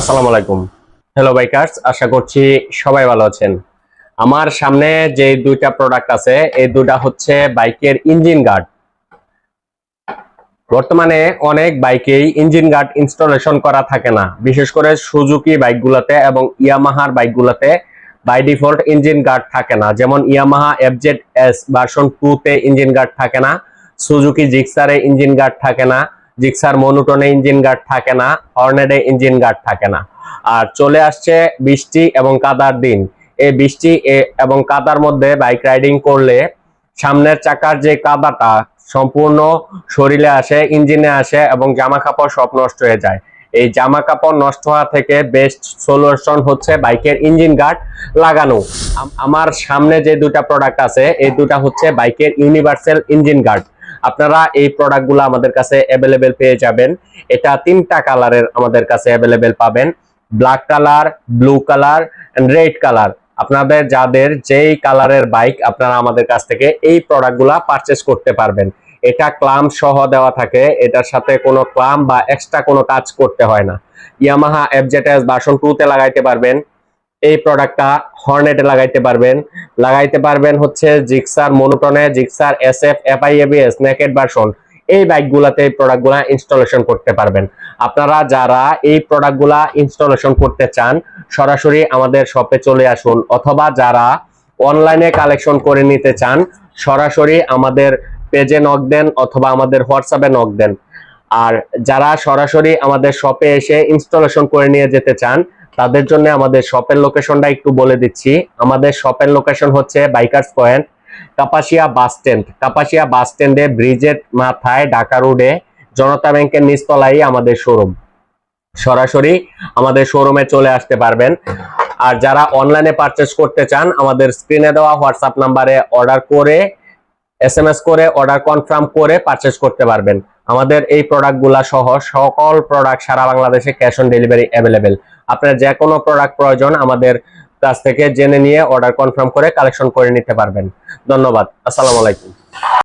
আসসালামু আলাইকুম। Hello bikers আশা করছি সবাই ভালো আছেন। আমার সামনে যে দুইটা প্রোডাক্ট আছে, এই দুটা হচ্ছে বাইকের ইঞ্জিন গার্ড বর্তমানে অনেক বাইকেই ইঞ্জিন গার্ড ইনস্টলেশন করা থাকে না। বিশেষ করে সুজুকি বাইকগুলোতে এবং ইয়ামাহার বাইকগুলোতে বাই ডিফল্ট ইঞ্জিন গার্ড থাকে না। যেমন Yamaha FZ S version two তে ইঞ্জিন গার্ড থাকে না, সুজুকি জিক্সারে ইঞ্জিন গার্ড থাকে না জিক্সার মনুটনে ইঞ্জিন গার্ড থাকে না, হর্নেডে ইঞ্জিন গার্ড থাকে না। আর চলে আসছে বৃষ্টি এবং কাদার দিন। এই বৃষ্টি এবং কাদার মধ্যে বাইক রাইডিং করলে সামনের চাকার যে কাদাটা সম্পূর্ণ শরীরে আসে, ইঞ্জিনে আসে এবং জামা কাপড় সব নষ্ট হয়ে যায়। এই জামা কাপড় নষ্ট হওয়া থেকে বেস্ট সলিউশন হচ্ছে বাইকের ইঞ্জিন গার্ড লাগানো। আমার সামনে যে দুটা প্রোডাক্ট আছে, এই দুটা হচ্ছে বাইকের ইউনিভার্সাল ইঞ্জিন গার্ড। আপনারা এই প্রোডাক্টগুলো আমাদের কাছে অ্যাভেলেবেল পেয়ে যাবেন। এটা তিনটা কালারের আমাদের কাছে অ্যাভেলেবেল পাবেন। Black colour blue colour red colour আপনাদের যাদের যেই কালারের বাইক আপনারা আমাদের কাছ থেকে এই প্রোডাক্টগুলা পারচেস করতে পারবেন। এটা ক্লাম সহ দেওয়া থাকে। এটার সাথে কোনো ক্লাম বা এক্সট্রা কোনো কাজ করতে হয় না। ইয়ামাহা এফজেডএস ভার্সন টু তে লাগাইতে পারবেন। এই প্রোডাক্টটা হর্নেটে লাগাইতে পারবেন। লাগাইতে পারবেন হচ্ছে Gixxer মনোটনে Gixxer S F FI ABS naked version এই বাইকগুলাতে এই প্রোডাক্টগুলা ইনস্টলেশন করতে পারবেন। আপনারা যারা এই প্রোডাক্টগুলা ইনস্টলেশন করতে চান, সরাসরি আমাদের শপে চলে আসুন অথবা যারা অনলাইনে কালেকশন করে নিতে চান, সরাসরি আমাদের পেজে নক দেন অথবা আমাদের হোয়াটসঅ্যাপে নক দেন। আর যারা সরাসরি আমাদের শপে এসে ইনস্টলেশন করে নিয়ে যেতে চান তাদের জন্য আমাদের শপের লোকেশনটা একটু বলে দিচ্ছি। আমাদের শপের লোকেশন হচ্ছে bikers point, Kapasia bus stand. Kapasia bus স্ট্যান্ডে ব্রিজের মাথায় ঢাকা রোডে জনতা ব্যাংকের নিচতলাই আমাদের শোরুম সরাসরি আমাদের শোরুমে চলে আসতে পারবেন। আর যারা অনলাইনে পারচেস করতে চান, আমাদের স্ক্রিনে দেওয়া হোয়াটসঅ্যাপ নাম্বারে অর্ডার করে এস করে অর্ডার কনফার্ম করে পারচেস করতে পারবেন। আমাদের এই প্রোডাক্টগুলা সহ সকল প্রোডাক্ট সারা বাংলাদেশে ক্যাশ অন ডেলিভারি অ্যাভেলেবেল আপনার যে কোনো প্রোডাক্ট প্রয়োজন আমাদের কাছ থেকে জেনে নিয়ে অর্ডার কনফার্ম করে কালেকশন করে নিতে পারবেন। ধন্যবাদ। আসসালামু আলাইকুম।